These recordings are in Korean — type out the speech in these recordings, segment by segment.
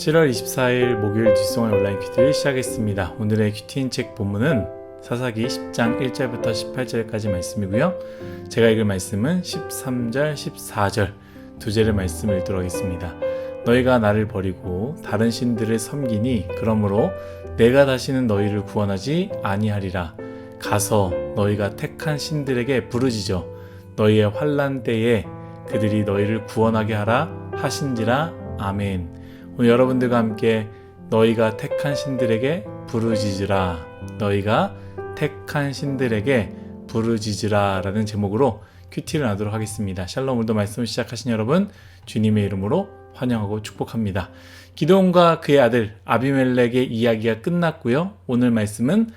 7월 24일 목요일 뒷송의 온라인 큐티를 시작했습니다. 오늘의 큐티인 책 본문은 사사기 10장 1절부터 18절까지 말씀이고요. 제가 읽을 말씀은 13절, 14절 두 절의 말씀을 읽도록 하겠습니다. 너희가 나를 버리고 다른 신들을 섬기니 그러므로 내가 다시는 너희를 구원하지 아니하리라. 가서 너희가 택한 신들에게 부르짖어 너희의 환란 때에 그들이 너희를 구원하게 하라 하신지라 아멘. 오늘 여러분들과 함께 너희가 택한 신들에게 부르짖으라. 너희가 택한 신들에게 부르짖으라 라는 제목으로 큐티를 나도록 하겠습니다. 샬롬 오늘도 말씀을 시작하신 여러분 주님의 이름으로 환영하고 축복합니다. 기도원과 그의 아들 아비멜렉의 이야기가 끝났고요. 오늘 말씀은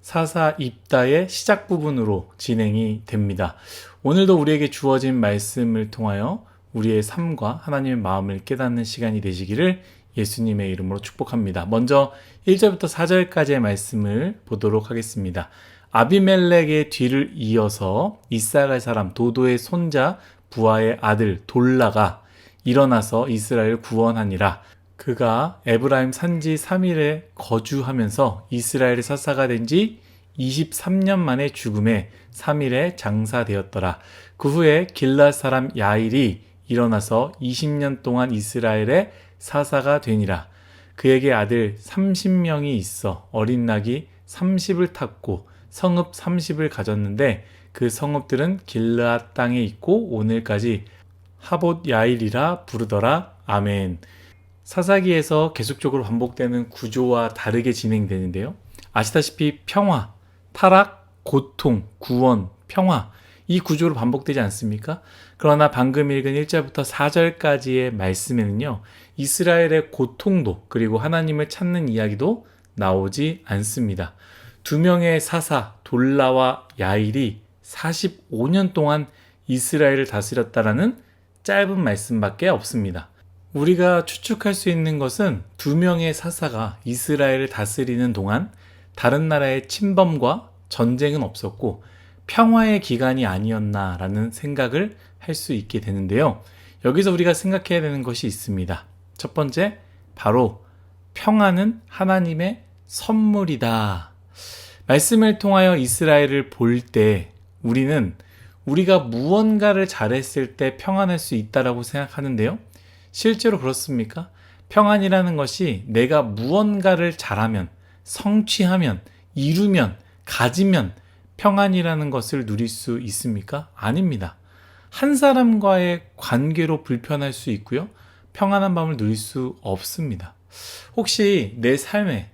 사사 입다의 시작 부분으로 진행이 됩니다. 오늘도 우리에게 주어진 말씀을 통하여 우리의 삶과 하나님의 마음을 깨닫는 시간이 되시기를 예수님의 이름으로 축복합니다. 먼저 1절부터 4절까지의 말씀을 보도록 하겠습니다. 아비멜렉의 뒤를 이어서 이사갈 사람 도도의 손자 부하의 아들 돌라가 일어나서 이스라엘을 구원하니라. 그가 에브라임 산지 3일에 거주하면서 이스라엘의 사사가 된 지 23년 만에 죽음에 3일에 장사되었더라. 그 후에 길라 사람 야일이 일어나서 20년 동안 이스라엘의 사사가 되니라. 그에게 아들 30명이 있어 어린 낙이 30을 탔고 성읍 30을 가졌는데 그 성읍들은 길르앗 땅에 있고 오늘까지 하봇 야일이라 부르더라. 아멘. 사사기에서 계속적으로 반복되는 구조와 다르게 진행되는데요. 아시다시피 평화, 타락, 고통, 구원, 평화 이 구조로 반복되지 않습니까? 그러나 방금 읽은 1절부터 4절까지의 말씀에는요. 이스라엘의 고통도 그리고 하나님을 찾는 이야기도 나오지 않습니다. 두 명의 사사 돌라와 야일이 45년 동안 이스라엘을 다스렸다라는 짧은 말씀밖에 없습니다. 우리가 추측할 수 있는 것은 두 명의 사사가 이스라엘을 다스리는 동안 다른 나라의 침범과 전쟁은 없었고 평화의 기간이 아니었나라는 생각을 할 수 있게 되는데요. 여기서 우리가 생각해야 되는 것이 있습니다. 첫 번째, 바로 평화는 하나님의 선물이다. 말씀을 통하여 이스라엘을 볼 때 우리는 우리가 무언가를 잘했을 때 평안할 수 있다라고 생각하는데요. 실제로 그렇습니까? 평안이라는 것이 내가 무언가를 잘하면, 성취하면, 이루면, 가지면 평안이라는 것을 누릴 수 있습니까? 아닙니다. 한 사람과의 관계로 불편할 수 있고요. 평안한 밤을 누릴 수 없습니다. 혹시 내 삶에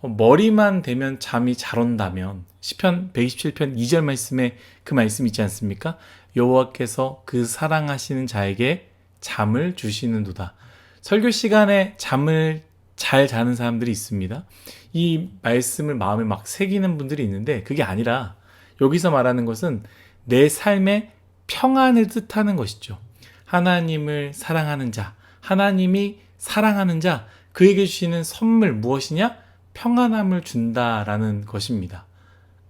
머리만 대면 잠이 잘 온다면 시편 127편 2절 말씀에 그 말씀 있지 않습니까? 여호와께서 그 사랑하시는 자에게 잠을 주시는도다. 설교 시간에 잠을 잘 자는 사람들이 있습니다. 이 말씀을 마음에 막 새기는 분들이 있는데 그게 아니라 여기서 말하는 것은 내 삶의 평안을 뜻하는 것이죠. 하나님을 사랑하는 자, 하나님이 사랑하는 자, 그에게 주시는 선물 무엇이냐? 평안함을 준다라는 것입니다.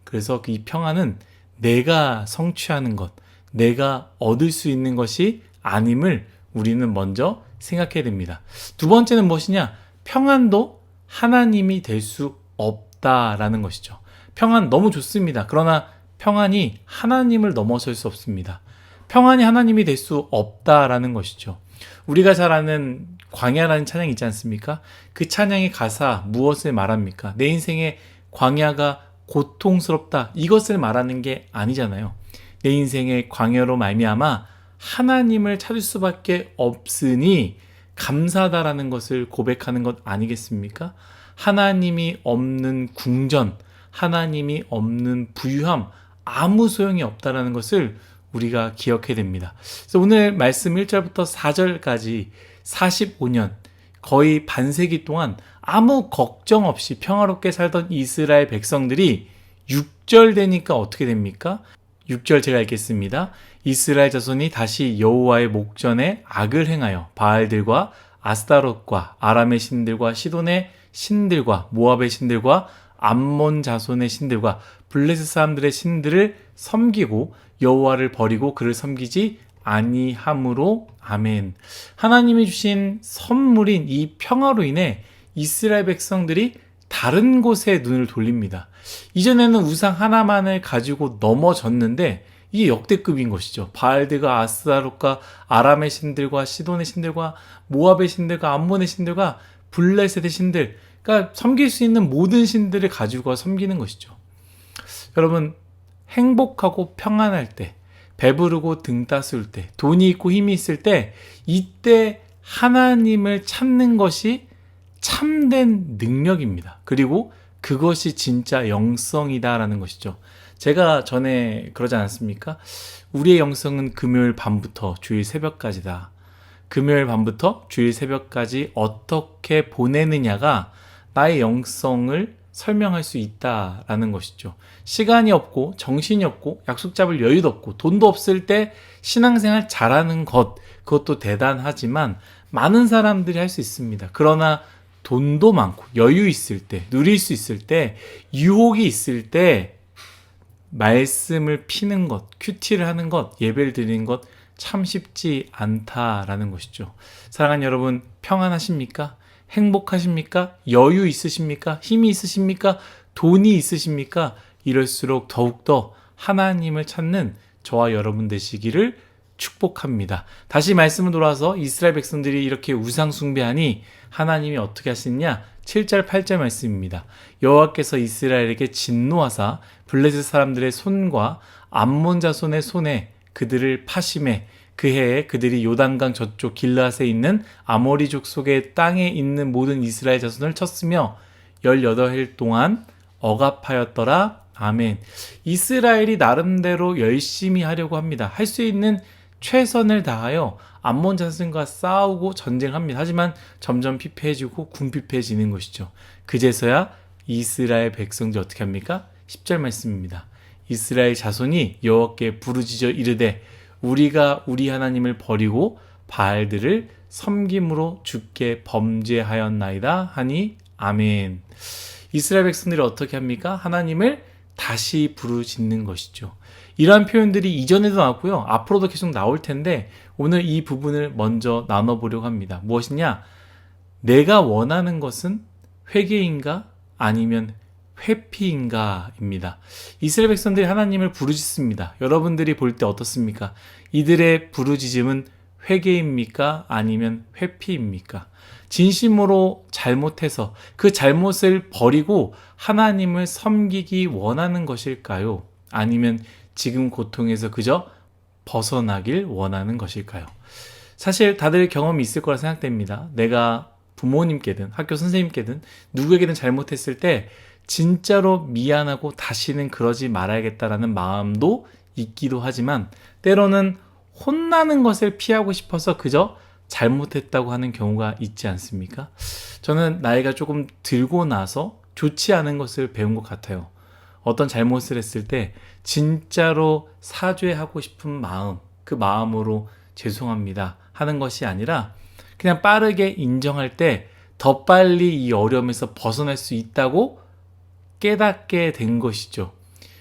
그래서 이 평안은 내가 성취하는 것, 내가 얻을 수 있는 것이 아님을 우리는 먼저 생각해야 됩니다. 두 번째는 무엇이냐? 평안도 하나님이 될 수 없다라는 것이죠. 평안 너무 좋습니다. 그러나 평안이 하나님을 넘어설 수 없습니다. 평안이 하나님이 될 수 없다라는 것이죠. 우리가 잘 아는 광야라는 찬양 있지 않습니까? 그 찬양의 가사 무엇을 말합니까? 내 인생의 광야가 고통스럽다 이것을 말하는 게 아니잖아요. 내 인생의 광야로 말미암아 하나님을 찾을 수밖에 없으니 감사하다라는 것을 고백하는 것 아니겠습니까? 하나님이 없는 궁전, 하나님이 없는 부유함, 아무 소용이 없다라는 것을 우리가 기억해야 됩니다. 그래서 오늘 말씀 1절부터 4절까지 45년, 거의 반세기 동안 아무 걱정 없이 평화롭게 살던 이스라엘 백성들이 6절 되니까 어떻게 됩니까? 6절 제가 읽겠습니다. 이스라엘 자손이 다시 여호와의 목전에 악을 행하여 바알들과 아스타롯과 아람의 신들과 시돈의 신들과 모압의 신들과 암몬 자손의 신들과 블레스 사람들의 신들을 섬기고 여호와를 버리고 그를 섬기지 아니함으로 아멘. 하나님이 주신 선물인 이 평화로 인해 이스라엘 백성들이 다른 곳에 눈을 돌립니다. 이전에는 우상 하나만을 가지고 넘어졌는데 이게 역대급인 것이죠. 바알드가 아스타롯과 아람의 신들과 시돈의 신들과 모압의 신들과 암몬의 신들과 블레셋의 신들, 그러니까 섬길 수 있는 모든 신들을 가지고 섬기는 것이죠. 여러분 행복하고 평안할 때, 배부르고 등 따스울 때, 돈이 있고 힘이 있을 때, 이때 하나님을 찾는 것이 참된 능력입니다. 그리고 그것이 진짜 영성이다라는 것이죠. 제가 전에 그러지 않았습니까? 우리의 영성은 금요일 밤부터 주일 새벽까지다. 금요일 밤부터 주일 새벽까지 어떻게 보내느냐가 나의 영성을 설명할 수 있다라는 것이죠. 시간이 없고 정신이 없고 약속 잡을 여유도 없고 돈도 없을 때 신앙생활 잘하는 것 그것도 대단하지만 많은 사람들이 할 수 있습니다. 그러나 돈도 많고 여유 있을 때 누릴 수 있을 때 유혹이 있을 때 말씀을 피는 것, 큐티를 하는 것, 예배를 드리는 것 참 쉽지 않다라는 것이죠. 사랑하는 여러분, 평안하십니까? 행복하십니까? 여유 있으십니까? 힘이 있으십니까? 돈이 있으십니까? 이럴수록 더욱더 하나님을 찾는 저와 여러분 되시기를 축복합니다. 다시 말씀을 돌아서 이스라엘 백성들이 이렇게 우상 숭배하니 하나님이 어떻게 하시느냐? 7절 8절 말씀입니다. 여호와께서 이스라엘에게 진노하사 블레셋 사람들의 손과 암몬 자손의 손에 그들을 파심해 그 해에 그들이 요단강 저쪽 길라앗에 있는 아모리 족 속의 땅에 있는 모든 이스라엘 자손을 쳤으며 18일 동안 억압하였더라. 아멘. 이스라엘이 나름대로 열심히 하려고 합니다. 할 수 있는 최선을 다하여 암몬 자손과 싸우고 전쟁합니다. 하지만 점점 피폐해지고 궁피폐해지는 것이죠. 그제서야 이스라엘 백성들 어떻게 합니까? 10절 말씀입니다. 이스라엘 자손이 여호와께 부르짖어 이르되 우리가 우리 하나님을 버리고 바알들을 섬김으로 죽게 범죄하였나이다 하니 아멘. 이스라엘 백성들이 어떻게 합니까? 하나님을 다시 부르짖는 것이죠. 이러한 표현들이 이전에도 나왔고요. 앞으로도 계속 나올 텐데 오늘 이 부분을 먼저 나눠보려고 합니다. 무엇이냐? 내가 원하는 것은 회개인가 아니면 회피인가입니다. 이스라엘 백성들이 하나님을 부르짖습니다. 여러분들이 볼 때 어떻습니까? 이들의 부르짖음은 회개입니까? 아니면 회피입니까? 진심으로 잘못해서 그 잘못을 버리고 하나님을 섬기기 원하는 것일까요? 아니면 지금 고통에서 그저 벗어나길 원하는 것일까요? 사실 다들 경험이 있을 거라 생각됩니다. 내가 부모님께든 학교 선생님께든 누구에게든 잘못했을 때 진짜로 미안하고 다시는 그러지 말아야겠다라는 마음도 있기도 하지만 때로는 혼나는 것을 피하고 싶어서 그저 잘못했다고 하는 경우가 있지 않습니까? 저는 나이가 조금 들고 나서 좋지 않은 것을 배운 것 같아요. 어떤 잘못을 했을 때 진짜로 사죄하고 싶은 마음, 그 마음으로 죄송합니다 하는 것이 아니라 그냥 빠르게 인정할 때 더 빨리 이 어려움에서 벗어날 수 있다고 깨닫게 된 것이죠.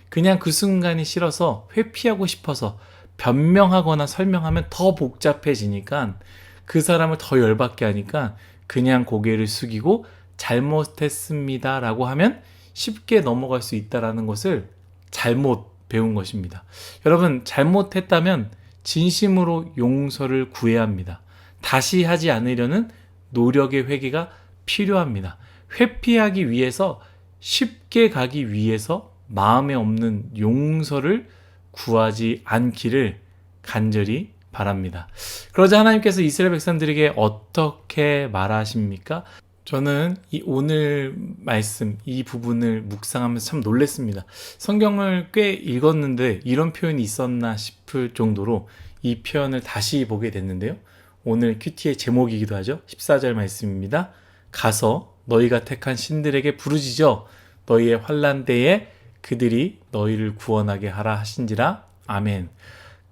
그냥 그 순간이 싫어서 회피하고 싶어서 변명하거나 설명하면 더 복잡해지니까 그 사람을 더 열받게 하니까 그냥 고개를 숙이고 잘못했습니다라고 하면 쉽게 넘어갈 수 있다라는 것을 잘못 배운 것입니다. 여러분 잘못했다면 진심으로 용서를 구해야 합니다. 다시 하지 않으려는 노력의 회개가 필요합니다. 회피하기 위해서 쉽게 가기 위해서 마음에 없는 용서를 구하지 않기를 간절히 바랍니다. 그러자 하나님께서 이스라엘 백성들에게 어떻게 말하십니까? 저는 이 오늘 말씀 이 부분을 묵상하면서 참 놀랐습니다. 성경을 꽤 읽었는데 이런 표현이 있었나 싶을 정도로 이 표현을 다시 보게 됐는데요. 오늘 큐티의 제목이기도 하죠. 14절 말씀입니다. 가서 너희가 택한 신들에게 부르짖어 너희의 환란 때에 그들이 너희를 구원하게 하라 하신지라. 아멘.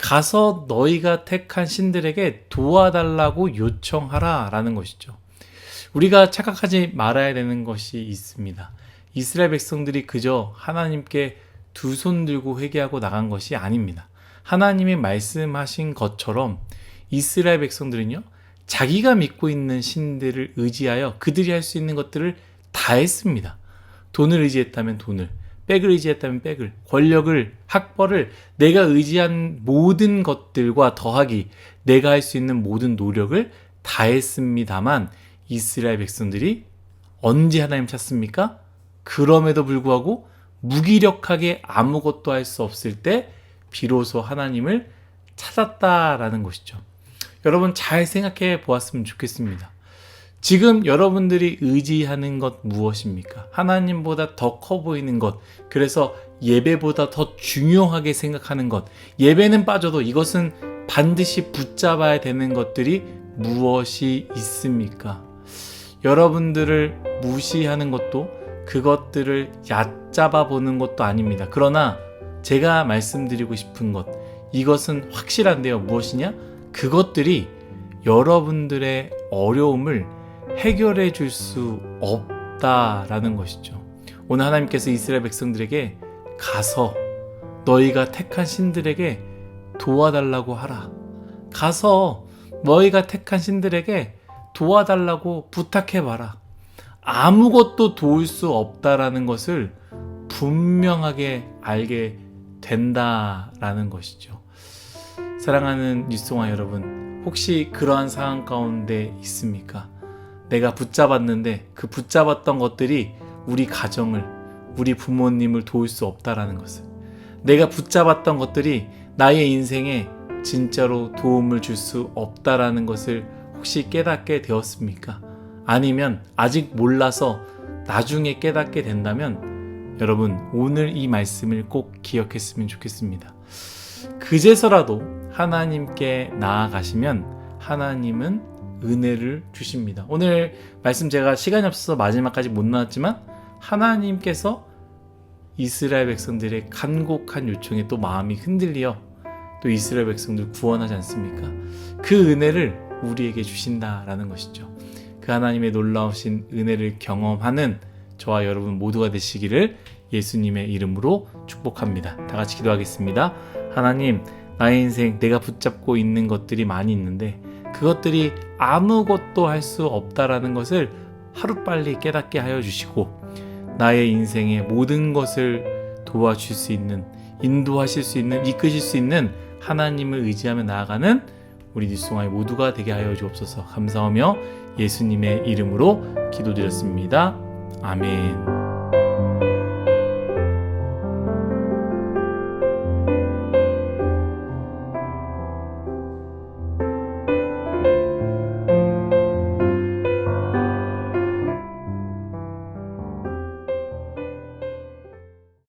가서 너희가 택한 신들에게 도와달라고 요청하라 라는 것이죠. 우리가 착각하지 말아야 되는 것이 있습니다. 이스라엘 백성들이 그저 하나님께 두 손 들고 회개하고 나간 것이 아닙니다. 하나님이 말씀하신 것처럼 이스라엘 백성들은요, 자기가 믿고 있는 신들을 의지하여 그들이 할 수 있는 것들을 다 했습니다. 돈을 의지했다면 돈을, 백을 의지했다면 백을, 권력을, 학벌을 내가 의지한 모든 것들과 더하기 내가 할 수 있는 모든 노력을 다 했습니다만 이스라엘 백성들이 언제 하나님 찾습니까? 그럼에도 불구하고 무기력하게 아무것도 할 수 없을 때 비로소 하나님을 찾았다라는 것이죠. 여러분 잘 생각해 보았으면 좋겠습니다. 지금 여러분들이 의지하는 것 무엇입니까? 하나님보다 더 커 보이는 것. 그래서 예배보다 더 중요하게 생각하는 것. 예배는 빠져도 이것은 반드시 붙잡아야 되는 것들이 무엇이 있습니까? 여러분들을 무시하는 것도 그것들을 얕잡아 보는 것도 아닙니다. 그러나 제가 말씀드리고 싶은 것, 이것은 확실한데요. 무엇이냐? 그것들이 여러분들의 어려움을 해결해 줄 수 없다라는 것이죠. 오늘 하나님께서 이스라엘 백성들에게 가서 너희가 택한 신들에게 도와달라고 하라. 가서 너희가 택한 신들에게 도와달라고 부탁해봐라. 아무것도 도울 수 없다라는 것을 분명하게 알게 된다라는 것이죠. 사랑하는 뉴스송아 여러분, 혹시 그러한 상황 가운데 있습니까? 내가 붙잡았는데 그 붙잡았던 것들이 우리 가정을, 우리 부모님을 도울 수 없다라는 것을. 내가 붙잡았던 것들이 나의 인생에 진짜로 도움을 줄 수 없다라는 것을 혹시 깨닫게 되었습니까? 아니면 아직 몰라서 나중에 깨닫게 된다면 여러분 오늘 이 말씀을 꼭 기억했으면 좋겠습니다. 그제서라도 하나님께 나아가시면 하나님은 은혜를 주십니다. 오늘 말씀 제가 시간이 없어서 마지막까지 못 나왔지만 하나님께서 이스라엘 백성들의 간곡한 요청에 또 마음이 흔들려 또 이스라엘 백성들 구원하지 않습니까? 그 은혜를 우리에게 주신다라는 것이죠. 그 하나님의 놀라우신 은혜를 경험하는 저와 여러분 모두가 되시기를 예수님의 이름으로 축복합니다. 다 같이 기도하겠습니다. 하나님, 나의 인생 내가 붙잡고 있는 것들이 많이 있는데 그것들이 아무것도 할 수 없다라는 것을 하루빨리 깨닫게 하여 주시고 나의 인생의 모든 것을 도와줄 수 있는 인도하실 수 있는 이끄실 수 있는 하나님을 의지하며 나아가는 우리 뉴스송아의 모두가 되게 하여 주옵소서 감사하며 예수님의 이름으로 기도드렸습니다. 아멘.